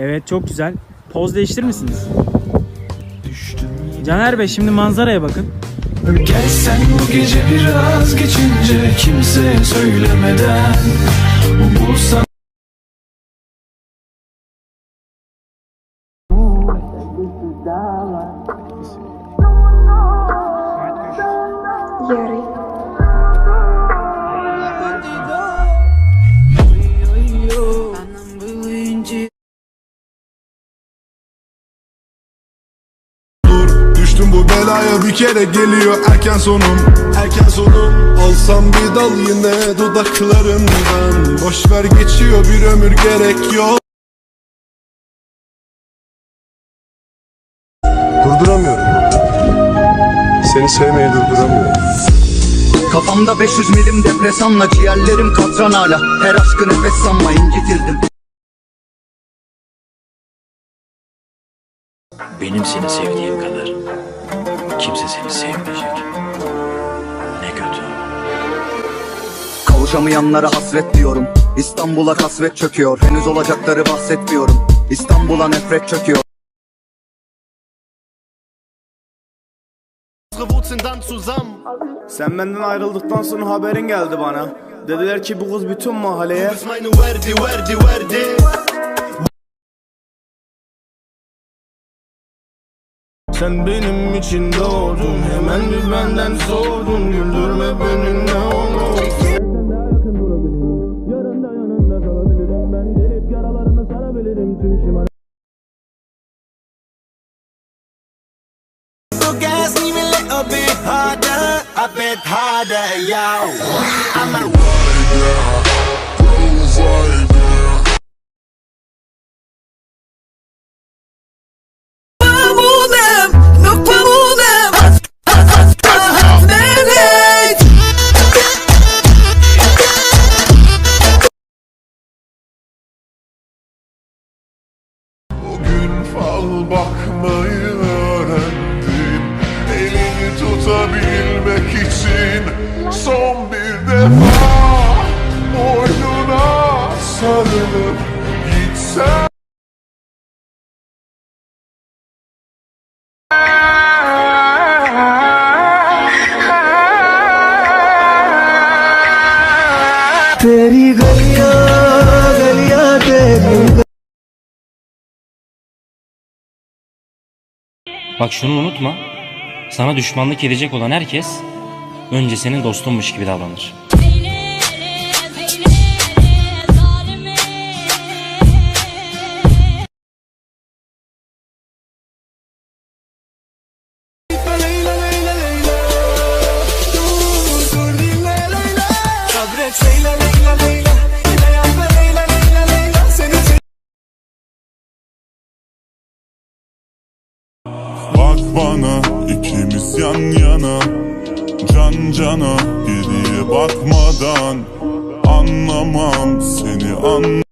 Evet çok güzel. Poz değiştirir misiniz? Caner Bey şimdi manzaraya bakın. Gel sen bu gece biraz geçince kimseye söylemeden Bulsan Yuri. Düştüm bu belaya bir kere geliyor erken sonum. Erken sonum. Alsam bir dal yine dudaklarından Boş ver geçiyor bir ömür gerek yok. Durduramıyorum. Seni sevmeyi durduramıyorum. Kafamda 500 milim depresanla ciğerlerim katran hala. Her aşkı nefes sanma incitildim. Benim seni sevdiğim kadar kimse seni sevmeyecek. Ne kötü. Kavuşamayanlara hasret diyorum İstanbul'a kasvet çöküyor Henüz olacakları bahsetmiyorum İstanbul'a nefret çöküyor Sen benden ayrıldıktan sonra haberin geldi bana. Dediler ki bu kız bütün mahalleye Sen benim için doğdun. Hemen bir benden sordun Güldürme beni ne olur. Sen daha yakın durabilirim. Yarın da yanında kalabilirim. Ben gelip yaralarını sarabilirim. Tüm me a little bit harder, a bit harder, yo. I'm a Bugün sarılıp gitsen तेरी गलियां गलियां तेरी Bak şunu unutma. Sana düşmanlık edecek olan herkes önce senin dostunmuş gibi davranır. Cana geriye bakmadan Anlamam seni an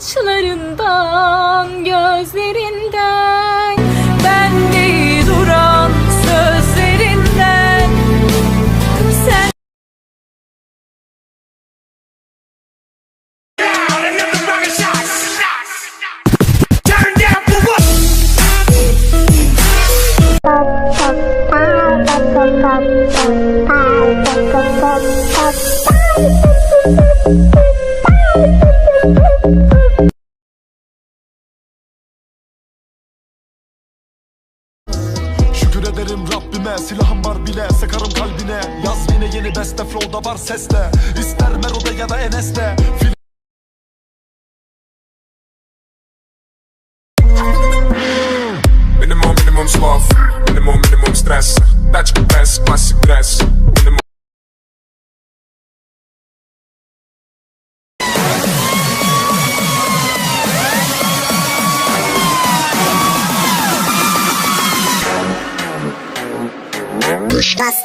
Saçlarından, gözlerinden kalbine Yaz yine yeni beste flow'da var sesle. İster Mero'da ya da Enes'te. Minimum minimum sloth Minimum minimum stres Taç kıpes klasik dres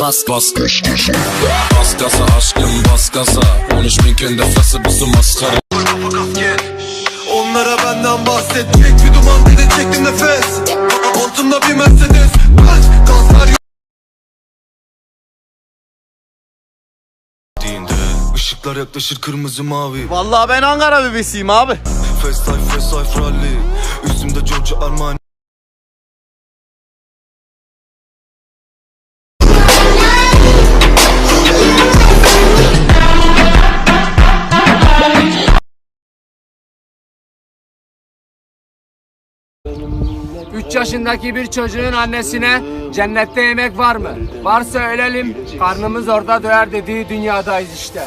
Bas bas. Bas gaza aşkım bas gaza. 13 bin kendi frası bizim maskara Onlara benden bahset Tek bir duman dedi çektim nefes. Altımda bir Mercedes. Kaç kanser yok. Dinde ışıklar yaklaşır kırmızı mavi. Vallahi ben Ankara bebesiyim abi. Fast life fast life rally. Üstümde Giorgio Armani Üç yaşındaki bir çocuğun annesine cennette yemek var mı? Varsa ölelim, karnımız orada doyar dediği dünyadayız işte.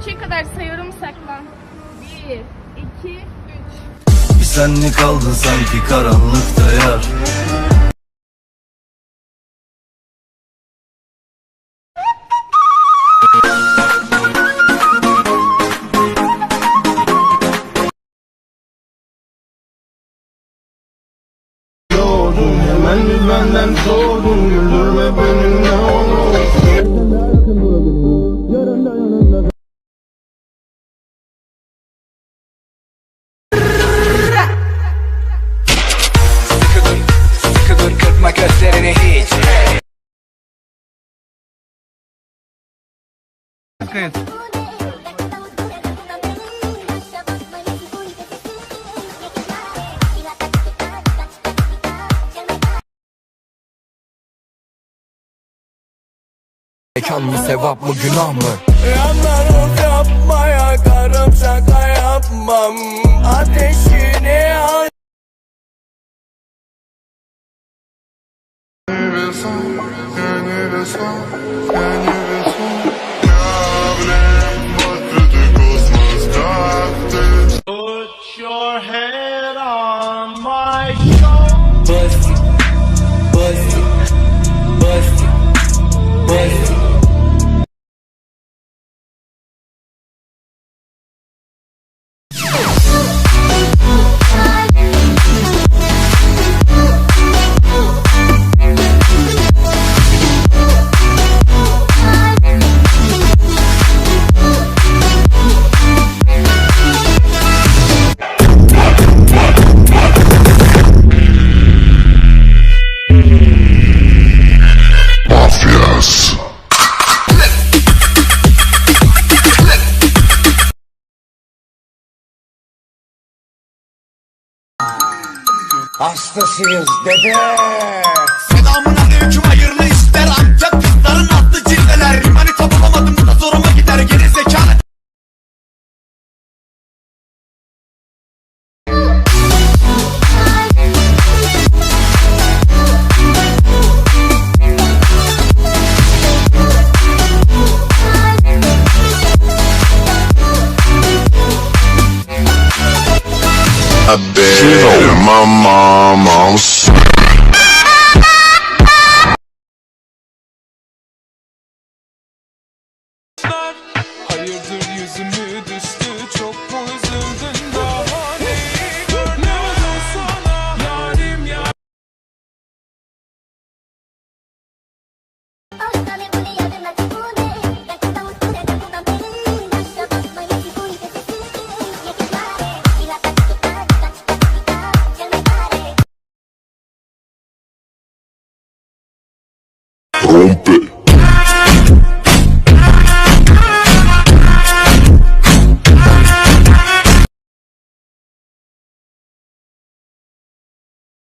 Üçe kadar sayıyorum saklan. Bir, iki, üç. Bir sen mi kaldın sanki karanlıkta yar Mekan mı sevap mı günah mı? Yanlarım yapmaya karım şaka yapmam. Ateşini al. Pussy, Hastasıyız dede. Selamun aleyküm hayırlı işler. Antep kızların atlı mom. Rompe.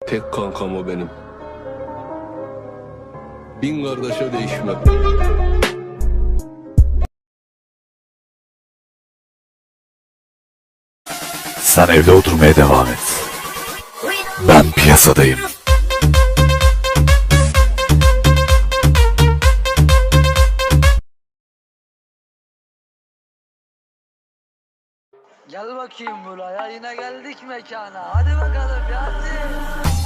Tek kankam o benim. Bin kardeşe değişmem. Sen evde oturmaya devam et. Ben piyasadayım Gel bakayım buraya yine geldik mekana. Hadi bakalım Yasin.